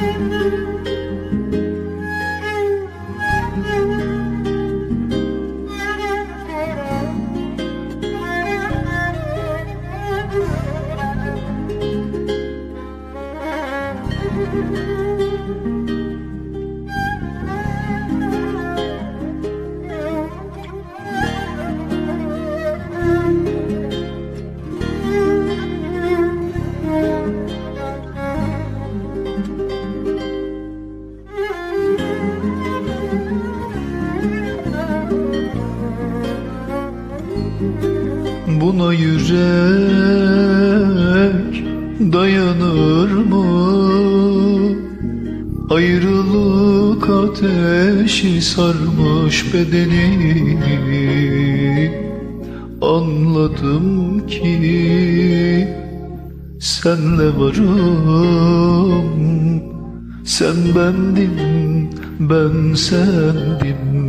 Müzik Buna yürek dayanır mı? Ayrılık ateşi sarmış bedeni. Anladım ki senle varım. Sen bendin, ben sendim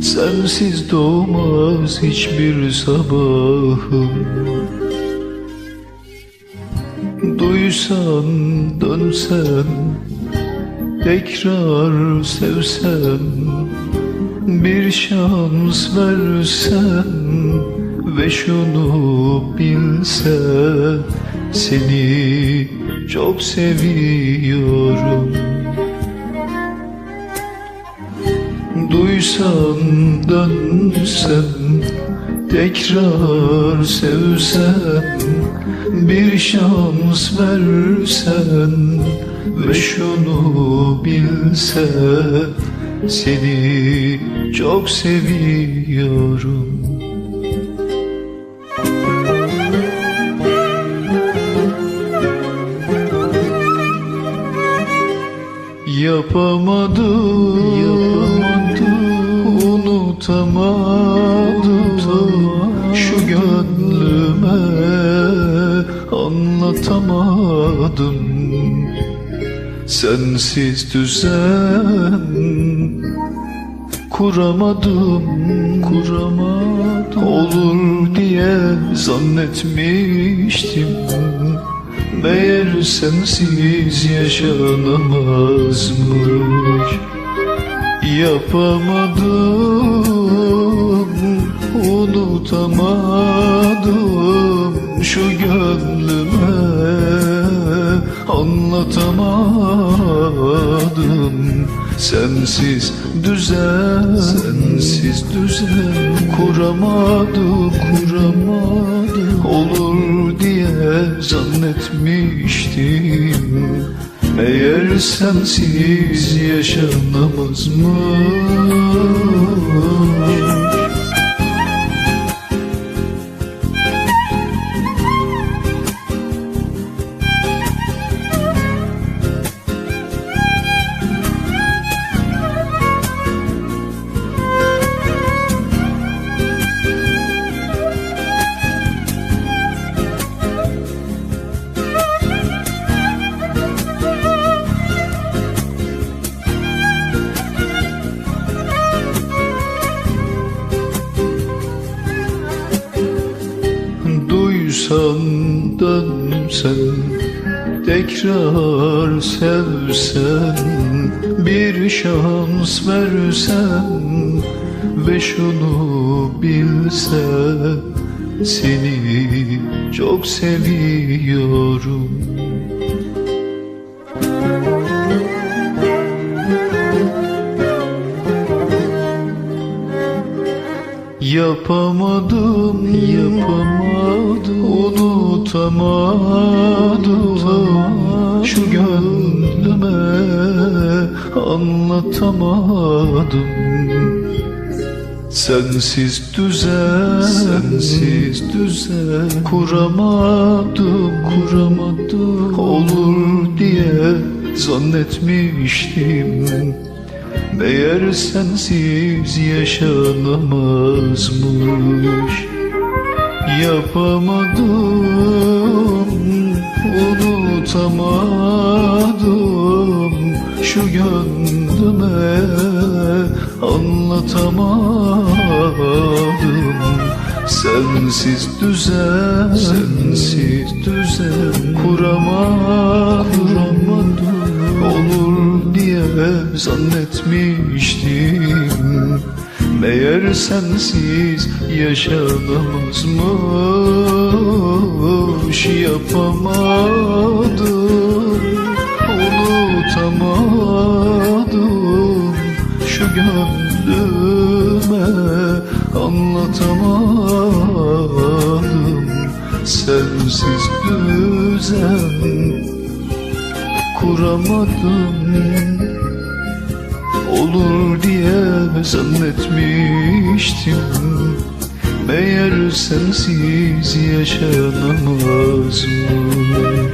Sensiz doğmaz hiçbir sabahım. Duysan, dönsen Tekrar sevsen Bir şans versen Ve şunu bilsen Seni çok seviyorum Duysan dönsen Tekrar sevsen Bir şans versen Ve şunu bilsen Seni çok seviyorum. Yapamadım, yapamadım, unutamadım Şu gönlüme anlatamadım. Sensiz düzen kuramadım, kuramadım. Olur diye zannetmiştim. Meğer sensiz yaşanamazmış Yapamadım, unutamadım. Şu gönlüme anlatamadım. Sensiz düzen, sensiz düzen. Kuramadım, kuramadım. Olur diye zannetmiştim Meğer sensiz yaşanamazmış Duysan dönsen Tekrar sevsen Bir şans versen Ve şunu bilsen Seni çok seviyorum. Yapamadım, yapamadım, unutamadım Şu gönlüme anlatamadım. Sensiz düzen, sensiz düzen Kuramadım, kuramadım. Olur diye zannetmiştim. Meğer sensiz yaşanamazmış Yapamadım, unutamadım. Şu gönlüme anlatamadım. Sensiz düzen, sensiz düzen. Kuramadım, kuramadım. Olur zannetmiştim Meğer sensiz yaşanamazmış Yapamadım, unutamadım. Şu gönlüme anlatamadım. Sensiz düzen kuramadım Olur diye zannetmiştim Meğer sensiz yaşanamaz mı?